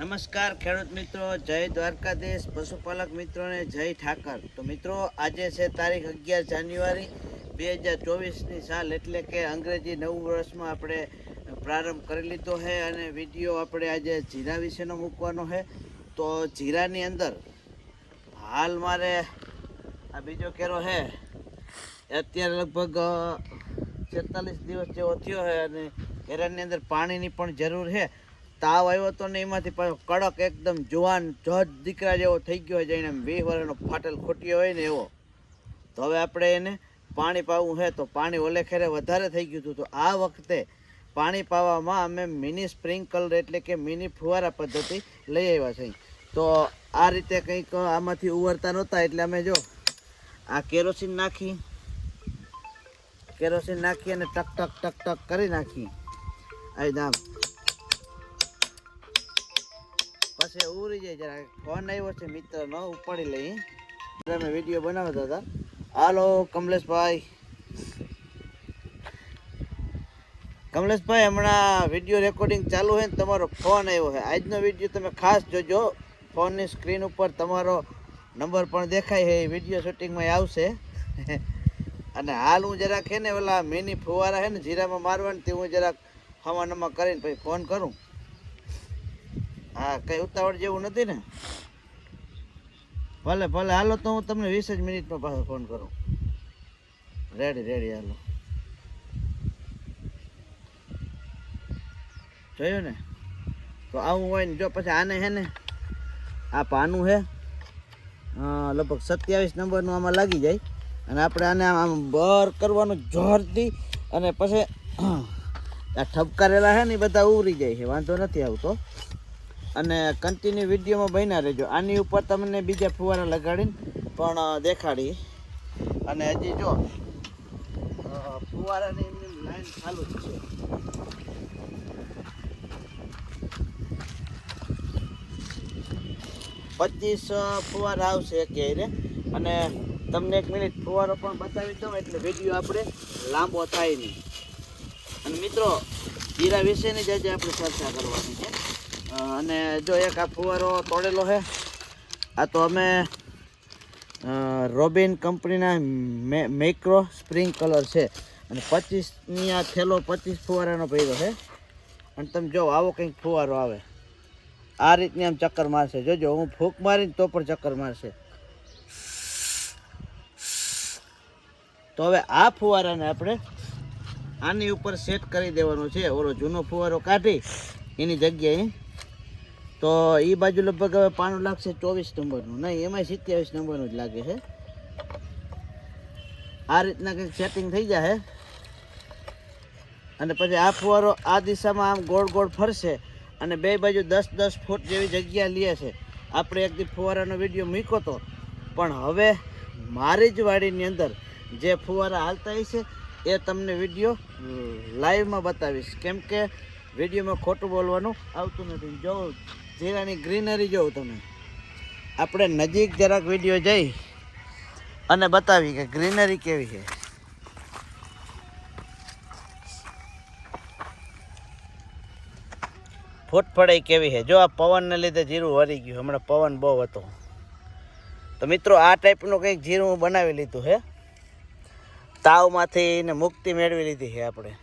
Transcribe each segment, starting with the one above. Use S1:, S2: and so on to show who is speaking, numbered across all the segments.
S1: નમસ્કાર, ખેડૂત મિત્રો. જય દ્વારકાધીશ, પશુપાલક મિત્રોને જય ઠાકર. તો મિત્રો, આજે છે તારીખ અગિયાર જાન્યુઆરી બે હજાર ચોવીસની સાલ એટલે કે અંગ્રેજી નવું વર્ષમાં આપણે પ્રારંભ કરી લીધો છે અને વીડિયો આપણે આજે જીરા વિશેનો મૂકવાનો છે. તો જીરાની અંદર હાલ મારે આ બીજો કેરો છે. અત્યારે લગભગ છેતાલીસ દિવસ જેવો થયો છે અને કેરાની અંદર પાણીની પણ જરૂર છે. તાવ આવ્યો તો ને એમાંથી પાછો કડક એકદમ જુવાન જજ દીકરા જેવો થઈ ગયો હોય જઈને વીસ વર્ષનો ફાટેલ ખોટ્યો હોય ને એવો. તો હવે આપણે એને પાણી પાવું છે તો પાણી ઓલે ખેરે વધારે થઈ ગયું હતું. તો આ વખતે પાણી પાવામાં અમે મિની સ્પ્રિંકલર એટલે કે મિની ફુવારા પદ્ધતિ લઈ આવ્યા છે તો આ રીતે કંઈક આમાંથી ઉવરતા નહોતા એટલે અમે જો આ કેરોસીન નાખી કેરોસીન નાખી અને ટક ટક ટક ટક કરી નાખી. આ દામ પછી ઉરી જાય જરા. ફોન આવ્યો છે મિત્ર, નો ઉપાડી લઈ. અમે વીડિયો બનાવતા હતા. હાલો, કમલેશભાઈ. કમલેશભાઈ, હમણાં વીડિયો રેકોર્ડિંગ ચાલુ હોય ને તમારો ફોન આવ્યો છે આજનો વીડિયો તમે ખાસ જોજો. ફોનની સ્ક્રીન ઉપર તમારો નંબર પણ દેખાય છે. વીડિયો શૂટિંગમાં આવશે. અને હાલ હું જરાક છે ને, ઓલા મિની ફુવારા છે ને, જીરામાં મારવાની તે હું જરાક હવાનમાં કરીને પછી ફોન કરું. હા, કઈ ઉતાવળ જેવું નથી ને. ભલે ભલે, હાલો તો હું તમને વીસ જ મિનિટમાં પાછો ફોન કરું. Ready ready hello. જોયું ને? તો આવું હોય ને જો પછી આને હે ને, આ પાનું છે લગભગ સત્યાવીસ નંબરનું આમાં લાગી જાય. અને આપણે આને આમ બર કરવાનું જોરથી અને પછી આ ઠપકારેલા છે ને બધા ઉરી જાય છે. વાંધો નથી આવતો. અને કન્ટિન્યુ વિડીયોમાં બન્યા રહેજો. આની ઉપર તમને બીજા ફુવારા લગાડીને પણ દેખાડી અને હજી જો ફુવારાની એમની લાઈન ચાલુ જ છે. પચીસ ફુવારા આવશે એક એરે અને તમને એક મિનિટ ફુવારો પણ બતાવી દઉં, એટલે વીડિયો આપણે લાંબો થાય નહીં. અને મિત્રો જીરા વિશેની જ આજે આપણે ચર્ચા કરવાની છે. અને જો એક આ ફુવારો તોડેલો છે, આ તો અમે રોબિન કંપનીના મેક્રો સ્પ્રિંગ કલર છે. અને પચીસની આ થેલો પચીસ ફુવારાનો ભર્યો છે. અને તમે જો, આવો કંઈક ફુવારો આવે. આ રીતની આમ ચક્કર મારશે. જોજો, હું ફૂંક મારીને તો પણ ચક્કર મારશે. તો હવે આ ફુવારાને આપણે આની ઉપર સેટ કરી દેવાનો છે. ઓલો જૂનો ફુવારો કાઢી, એની જગ્યાએ તો એ બાજુ લગભગ હવે પાનું લાગશે ચોવીસ નંબરનું. નહીં એમાં સિત્યાવીસ નંબરનું જ લાગે છે. આ રીતના કંઈક સેટિંગ થઈ જાય અને પછી આ ફુવારો આ દિશામાં આમ ગોળ ગોળ ફરશે અને બે બાજુ દસ દસ ફૂટ જેવી જગ્યા લે છે. આપણે એકદી ફુવારાનો વીડિયો મૂક્યો હતો પણ હવે મારી જ વાડીની અંદર જે ફુવારા હાલતા છે, એ તમને વીડિયો લાઈવમાં બતાવીશ. કેમ કે વિડીયોમાં ખોટું બોલવાનું આવતું નથી. જો જીરાની ગ્રીનરી જોઉં તમે. આપણે નજીક જરાક વીડિયો જઈ અને બતાવી કે ગ્રીનરી કેવી છે. ફૂટફળાઈ કેવી છે? જો આ પવનને લીધે જીરું વરી ગયું. હમણાં પવન બહુ હતો. તો મિત્રો, આ ટાઈપનું કંઈક જીરું બનાવી લીધું છે. તાવમાંથી ને મુક્તિ મેળવી લીધી છે આપણે.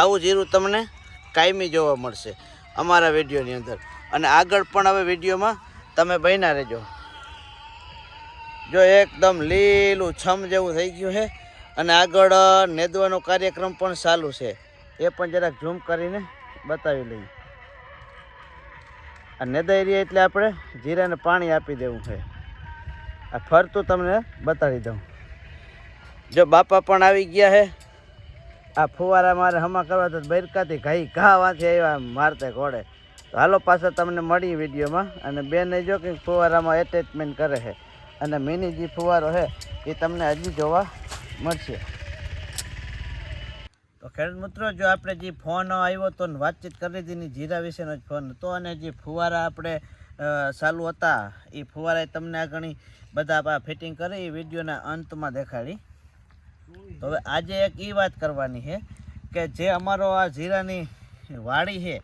S1: આવું જીરું તમને કાયમી જોવા મળશે અમારા વિડીયોની અંદર. અને આગળ પણ હવે વિડીયોમાં તમે બન્યા રહેજો. જો એકદમ લીલું છમ જેવું થઈ ગયું છે. અને આગળ નેદવાનો કાર્યક્રમ પણ ચાલુ છે. એ પણ જરાક ઝૂમ કરીને બતાવી લઈએ. આ નેદાઈ રહ્યા એટલે આપણે જીરાને પાણી આપી દેવું છે. આ ફરતું તમને બતાવી દઉં. જો બાપા પણ આવી ગયા છે. આ ફુવારા મારે હમા કરવા તો બૈરકાથી ઘાઈ ઘા વાંચી આવ્યા મારતે ઘોડે. તો હાલો પાછા તમને મળી વિડીયોમાં. અને બેને જો કે ફુવારામાં એટેચમેન્ટ કરે છે. અને મિની ફુવારો છે, એ તમને હજી જોવા મળશે. તો ખેડૂત મિત્રો, જો આપણે જે ફોન આવ્યો તો વાતચીત કરી હતી જીરા વિશેનો જ ફોન. હતો અને જે ફુવારા આપણે ચાલુ હતા, એ ફુવારા તમને આ ઘણી બધા ફિટિંગ કરી, એ વિડીયોના અંતમાં દેખાડી. તો હવે આજે એક એ વાત કરવાની છે કે જે અમારો આ જીરાની વાડી છે,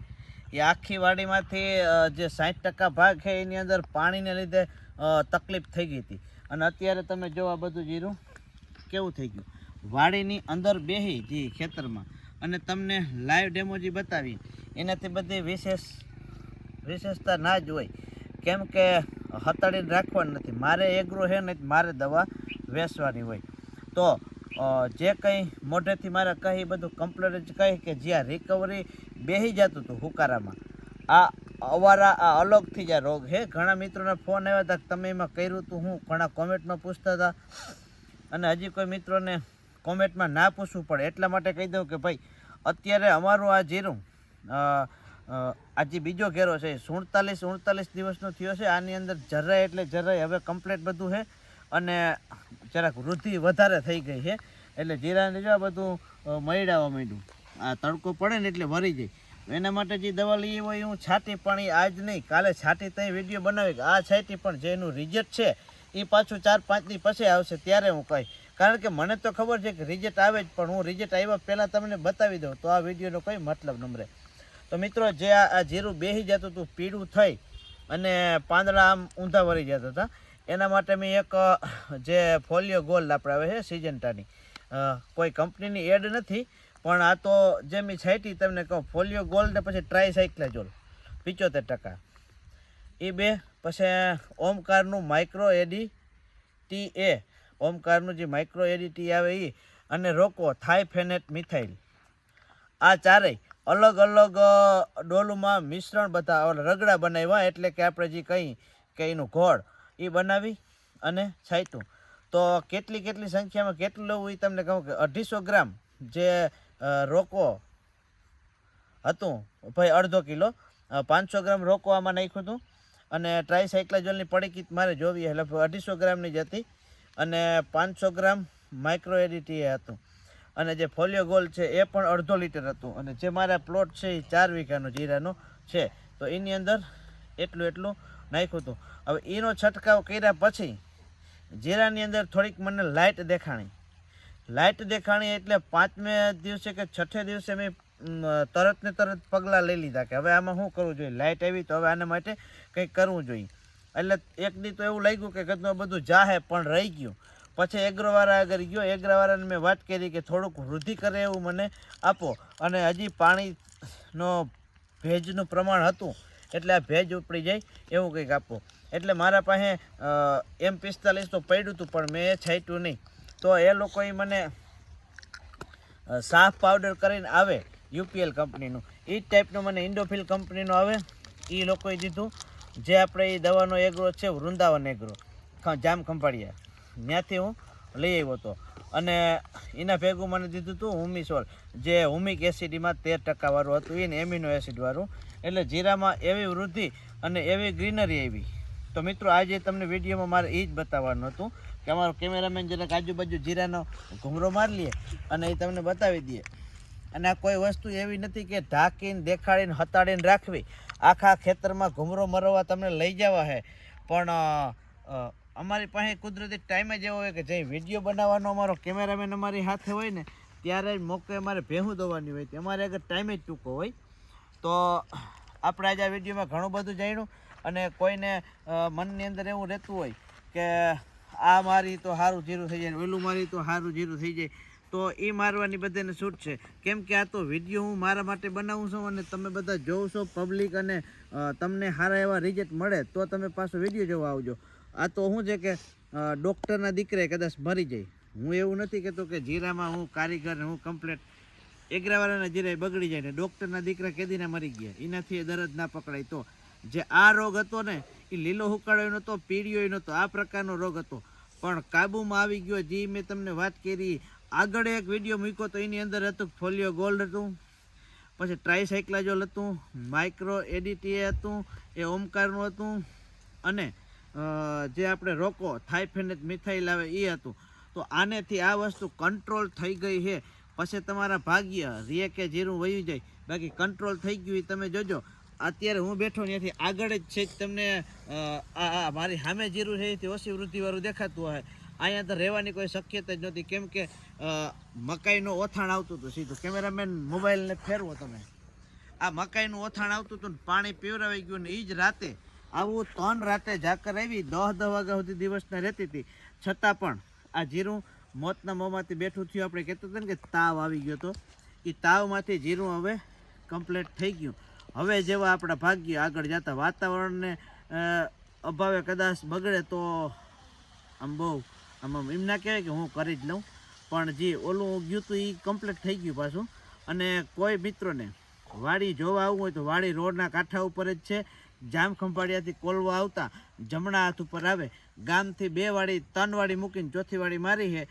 S1: એ આખી વાડીમાંથી જે સાઠ ટકા ભાગ છે, એની અંદર પાણીને લીધે તકલીફ થઈ ગઈ હતી. અને અત્યારે તમે જો આ બધું જીરું કેવું થઈ ગયું? વાડીની અંદર બેહી જે ખેતરમાં. અને તમને લાઈવ ડેમો જે બતાવી, એનાથી બધી વિશેષ, વિશેષતા ના જ હોય. કેમ કે હતાડીને રાખવાની નથી. મારે એગ્રો છે ને મારે દવા વેચવાની હોય. તો જે કંઈ મોઢેથી મારે કહી બધું કમ્પ્લેટ જ કહી કે જ્યાં રિકવરી બેસી જતું હતું હુકારામાં. આ અવારા આ અલગથી જ આ રોગ. હે ઘણા મિત્રોના ફોન આવ્યા હતા તમે એમાં કર્યું હતું હું? ઘણા કોમેન્ટમાં પૂછતા હતા. અને હજી કોઈ મિત્રોને કોમેન્ટમાં ના પૂછવું પડે. એટલા માટે કહી દઉં કે ભાઈ અત્યારે અમારું આ જીરું અ, અ, આ જે બીજો ઘેરો છે સુડતાલીસ ઉડતાલીસ દિવસનો થયો છે. આની અંદર જરાય એટલે જરાય હવે કમ્પ્લેટ બધું છે અને જરાક વૃદ્ધિ વધારે થઈ ગઈ છે. એટલે જીરાને જો આ બધું મયડાવા માંડ્યું. આ તડકો પડે ને એટલે વરી જાય. એના માટે જે દવા લઈએ હોય હું છાતી પણ એ આજ નહીં. કાલે છાતી ત્યાં વીડિયો બનાવી આ છાતી પણ જે એનું રિઝલ્ટ છે, એ પાછું ચાર પાંચની પછી આવશે, ત્યારે હું કહી કારણ કે મને તો ખબર છે કે રિઝલ્ટ આવે જ, પણ હું રિઝલ્ટ આવ્યા પહેલાં તમને બતાવી દઉં. તો આ વિડીયોનો કોઈ મતલબ નમરે તો મિત્રો, જે આ જીરું બેસી જતું હતું, પીળું થઈ અને પાંદડા આમ ઊંધા વળી જતા હતા. એના માટે મેં એક જે ફોલિયો ગોલ્ડ આપણે આવે છે સિજન્ટાની કોઈ કંપનીની એડ નથી, પણ આ તો જે મેં છાંટી તમને કહું, ફોલિયો ગોલ્ડ ને પછી ટ્રાયસાઇક્લાજોલ પિચોતેર ટકા. એ બે, પછી ઓમકારનું માઇક્રો એડી ટી એ, ઓમકારનું જે માઇક્રો એડી ટી આવે એ અને રોકો થાઇફેનેટ મિથાઇલ. આ ચારેય અલગ અલગ ડોલુમાં મિશ્રણ બધા રગડા બનાવ્યા એટલે કે આપણે જે કહી કે એનું ઘોળ એ બનાવી અને છાંટ્યું. તો કેટલી કેટલી સંખ્યામાં કેટલું લેવું એ તમને કહું કે અઢીસો ગ્રામ જે રોકો હતું, ભાઈ અડધો કિલો પાંચસો ગ્રામ રોકો આમાં નાખ્યું હતું. અને ટ્રાયસાઇક્લાજોલની પડીકી મારે જોવી એટલે અઢીસો ગ્રામની જ હતી. અને પાંચસો ગ્રામ માઇક્રો એડિટી હતું. અને જે ફોલિયો ગોલ્ડ છે એ પણ અડધો લીટર હતું. અને જે મારા પ્લોટ છે એ ચાર વીઘાનો જીરાનો છે. તો એની અંદર એટલું એટલું નાખ્યું હતું. હવે એનો છંટકાવ કર્યા પછી જીરાની અંદર થોડીક મને લાઇટ દેખાણી. લાઇટ દેખાણી એટલે પાંચમે દિવસે કે છઠ્ઠે દિવસે મેં તરત ને તરત પગલાં લઈ લીધા કે હવે આમાં શું કરવું જોઈએ? લાઇટ આવી તો હવે આના માટે કંઈક કરવું જોઈએ. એટલે એક દી તો એવું લાગ્યું કે ગતનું બધું જાહે પણ રહી ગયું. પછી એગ્રોવાળા આગળ ગયો, એગ્રોવાળાને મેં વાત કરી કે થોડુંક વૃદ્ધિ કરે એવું મને આપો. અને હજી પાણીનો, ભેજનું પ્રમાણ હતું, એટલે આ ભેજ ઉપડી જાય એવું કંઈક આપો. એટલે મારા પાસે એમ પિસ્તાલીસ તો પડ્યું હતું, પણ મેં એ છાંટ્યું નહીં. તો એ લોકોએ મને સાફ પાવડર કરીને આવે, યુપીએલ કંપનીનું. એ જ ટાઈપનું મને ઇન્ડોફિલ કંપનીનું આવે એ લોકોએ દીધું. જે આપણે એ દવાનો એગ્રો છે, વૃંદાવન એગ્રો જામ ખંભાળિયા ત્યાંથી હું લઈ આવ્યો હતો. અને એના ભેગું મને દીધું હતું હુમિસોલ, જે હુમિક એસિડમાં તેર ટકાવાળું હતું, એને એમિનો એસિડવાળું એટલે જીરામાં એવી વૃદ્ધિ અને એવી ગ્રીનરી આવી. તો મિત્રો, આજે તમને વિડીયોમાં મારે એ જ બતાવવાનું હતું કે અમારો કેમેરામેન જરાક આજુબાજુ જીરાનો ઘૂમરો મારી લે અને એ તમને બતાવી દઈએ અને આ કોઈ વસ્તુ એવી નથી કે ઢાંકીને, દેખાડીને, હતાડીને રાખવી. આખા ખેતરમાં ઘૂમરો મરવા તમને લઈ જવા છે પણ અમારી પાસે કુદરતી ટાઈમ જ એવો હોય કે જે વીડિયો બનાવવાનો અમારો કેમેરામેન અમારી હાથે હોય ને, ત્યારે જ મોકે અમારે ભેહું દોવાની હોય અમારે આગળ ટાઈમ જ ચૂકો હોય. તો આપણે આજે આ વિડીયોમાં ઘણું બધું જાણ્યું અને કોઈને મનની અંદર એવું રહેતું હોય કે આ મારી તો સારું જીરું થઈ જાય ઓલું મારી તો સારું જીરું થઈ જાય, તો એ મારવાની બધાને છૂટ છે. કેમ કે આ તો વીડિયો હું મારા માટે બનાવું છું અને તમે બધા જોવ છો પબ્લિક અને તમને સારા એવા રિઝલ્ટ મળે તો તમે પાછો વીડિયો જોવા આવજો. આ તો શું છે કે ડૉક્ટરના દીકરે કદાચ મરી જાય. હું એવું નથી કહેતો કે જીરામાં હું કારીગર હું કમ્પ્લેટ એગરાવાળાના જીરા બગડી જાય ને ડૉક્ટરના દીકરા કેદીના મરી ગયા. એનાથી એ દરદ ના પકડાય. તો જે આ રોગ હતો ને, એ લીલો હુકાળો નહોતો પીળિયો નહોતો, આ પ્રકારનો રોગ હતો. પણ કાબૂમાં આવી ગયો, જે મેં તમને વાત કરી. આગળ એક વીડિયો મૂક્યો તો એની અંદર હતું ફોલિયો ગોલ્ડ હતું, પછી ટ્રાયસાઇક્લાજોલ હતું માઇક્રો એડિટી હતું, એ ઓમકારનું હતું, અને જે આપણે રોકો થાઇફેનેટ મિથાઈલ આવે એ હતું. તો આનેથી આ વસ્તુ કંટ્રોલ થઈ ગઈ છે. પછી તમારા ભાગ્ય રિયે કે જીરું વયું જાય. બાકી કંટ્રોલ થઈ ગયું એ તમે જોજો. અત્યારે હું બેઠો ત્યાંથી આગળ જ છે તમને આ આ મારી સામે જીરું છે એથી ઓછી વૃદ્ધિવાળું દેખાતું હોય અહીંયા તો રહેવાની કોઈ શક્યતા જ નહોતી. કેમ કે મકાઈનું ઓથાણ આવતું હતું સીધું. કેમેરામેન મોબાઈલને ફેરવો તમે. આ મકાઈનું ઓથાણ આવતું હતું ને પાણી પીવરાવાઈ ગયું ને એ જ રાતે આવું ત્રણ રાતે ઝાકર આવી દહ દહ વાગ્યા સુધી દિવસના રહેતી હતી. છતાં પણ આ જીરું મોતના મોંમાંથી બેઠું થયું. આપણે કહેતા હતા ને કે તાવ આવી ગયો હતો. એ તાવમાંથી જીરું હવે કમ્પ્લીટ થઈ ગયું. હવે જેવા આપણા ભાગ્ય આગળ જતા વાતાવરણને અભાવે કદાચ બગડે તો આમ બહુ આમ આમ એમ ના કહેવાય કે હું કરી જ લઉં. પણ જે ઓલું ગયું હતું એ કમ્પ્લીટ થઈ ગયું પાછું. અને કોઈ મિત્રોને વાડી જોવા આવવું હોય તો વાડી રોડના કાંઠા ઉપર જ છે. જામ ખંભાળિયાથી કોલવો આવતા જમણા હાથ ઉપર આવે. ગામથી બે વાડી ત્રણ વાળી મૂકીને ચોથી વાળી મારી છે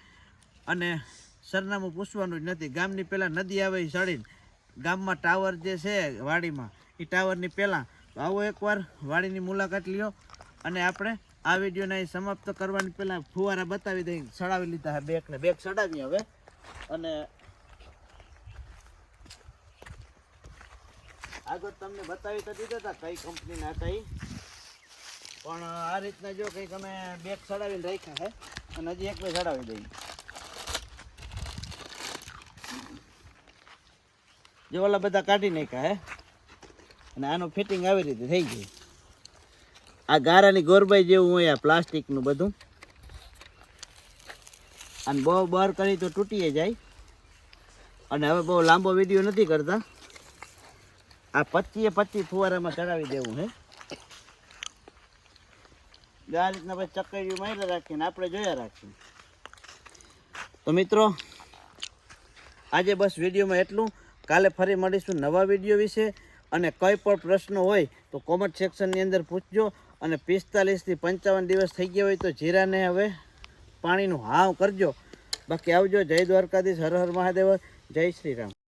S1: અને સરનામું પૂછવાનું જ નથી. ગામની પહેલાં નદી આવે એ સડીને ગામમાં ટાવર જે છે વાડીમાં એ ટાવરની પહેલાં. આવો એકવાર વાડીની મુલાકાત લ્યો અને આપણે આ વિડીયોને સમાપ્ત કરવાની પહેલાં ફુવારા બતાવી દઈ સડાવી લીધા હા બેગને. બેગ સડાવી હવે. અને આગળ તમને બતાવી તો દીધા હતા કઈ કંપનીના ના ઈ પણ આ રીતના જો કંઈક અમે બેગ સડાવીને રાખ્યા છે, અને હજી એક બે સડાવી દઈએ. જો ઓલા બધા કાઢી નાખ્યા હે અને આનું ફિટિંગ આવી રીતે થઈ ગયું. આ ગારાની ગોરબાઈ જેવું હોય, આ પ્લાસ્ટિકનું બધું. અને બહુ બહાર કરી તો તૂટીએ જાય. અને હવે બહુ લાંબો વીડિયો નથી કરતા. આ પચીએ પચી ફુવારામાં ચડાવી દેવું, હે? આ રીતના પછી ચક્કરીઓ મારી રાખીને આપણે જોયા રાખીએ. તો મિત્રો, આજે બસ વિડીયોમાં એટલું. કાલે ફરી મળીશું નવા વીડિયો વિશે. અને કંઈ પણ પ્રશ્ન હોય તો કોમેન્ટ સેક્શનની અંદર પૂછજો. અને પિસ્તાલીસથી પંચાવન દિવસ થઈ ગયા હોય તો જીરાને હવે પાણીનું હાવ કરજો. બાકી આવજો. જય દ્વારકાધીશ. હર હર મહાદેવ. જય શ્રી રામ.